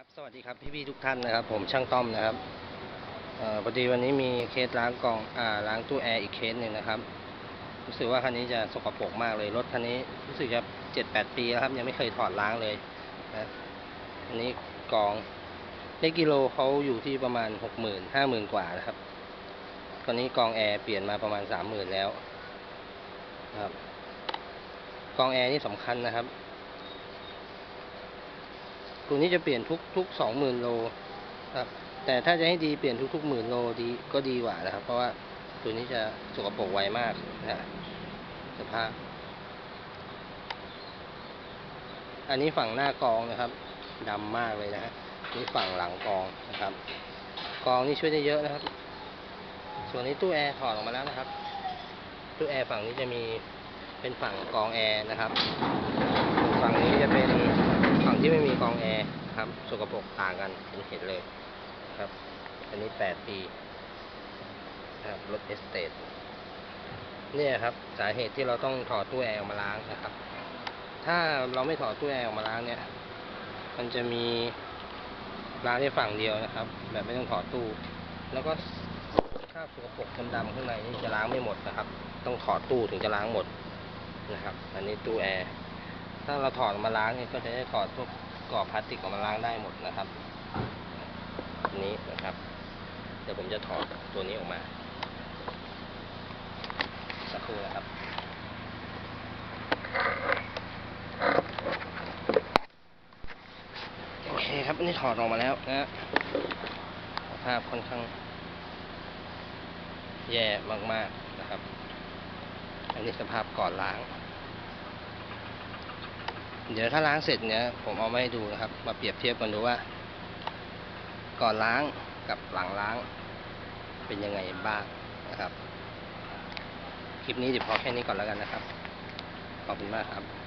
ครับสวัสดีครับพี่ๆทุกท่านนะครับ ผมช่างต้อมนะครับออพอดีวันนี้มีเคสล้างกล่องอ่าล้างตู้แอร์อีกเคสหนึ่งนะครับ รู้สึกว่าคันนี้จะสกปรกมากเลยรถคันนี้รู้สึกจะเจ็ดแปดปีแล้วครับ ยังไม่เคยถอดล้างเลยนะอันนี้กล่องเลขกิโลเขาอยู่ที่ประมาณหกหมื่นห้าหมื่นกว่านะครับตอนนี้กล่องแอร์เปลี่ยนมาประมาณสามหมื่นแล้วครับกล่องแอร์นี่สำคัญนะครับ ตัวนี้จะเปลี่ยนทุกทุกสองหมื่นโลครับแต่ถ้าจะให้ดีเปลี่ยนทุกทุกหมื่นโลดีก็ดีกว่านะครับ เพราะว่าตัวนี้จะสกปรกไวมากนะฮะสภาพ อันนี้ฝั่งหน้ากองนะครับดำมากเลยนะฮะนี่ฝั่งหลังกองนะครับ กองนี่ช่วยได้เยอะนะครับ ส่วนนี้ตู้แอร์ถอดออกมาแล้วนะครับตู้แอร์ฝั่งนี้จะมีเป็นฝั่งกองแอร์นะครับ ฝั่งนี้จะเป็นฝั่งที่ไม่มีก องแอร์ครับสกปรกต่างกันเห็นเห็นเลยครับ อันนี้แปดปีนะครับรถเอสเตทเนี่ยครับสาเหตุที่เราต้องถอดตู้แอร์ออกมาล้างนะครับ ถ้าเราไม่ถอดตู้แอร์ออกมาล้างเนี่ย มันจะมีล้างได้ฝั่งเดียวนะครับ แบบไม่ต้องถอดตู้ แล้วก็คราบสกปรกดำๆข้างในนี่จะล้างไม่หมดนะครับ ต้องถอดตู้ถึงจะล้างหมดนะครับ อันนี้ตู้แอร์ถ้าเราถอดออกมาล้างเนี่ยก็จะได้ถอดพวก กรอบพลาสติกออกมาล้างได้หมดนะครับอันนี้นะครับ เดี๋ยวผมจะถอดตัวนี้ออกมา สักครู่นะครับ โอเคครับอันนี้ถอดออกมาแล้วนะฮะสภาพค่อนข้าง แย่มากๆนะครับ อันนี้สภาพก่อนล้าง เดี๋ยวถ้าล้างเสร็จเนี่ยผมเอามาให้ดูนะครับ มาเปรียบเทียบกันดูว่า ก่อนล้างกับหลังล้าง เป็นยังไงบ้างนะครับ คลิปนี้เดี๋ยวพอแค่นี้ก่อนแล้วกันนะครับ ขอบคุณมากครับ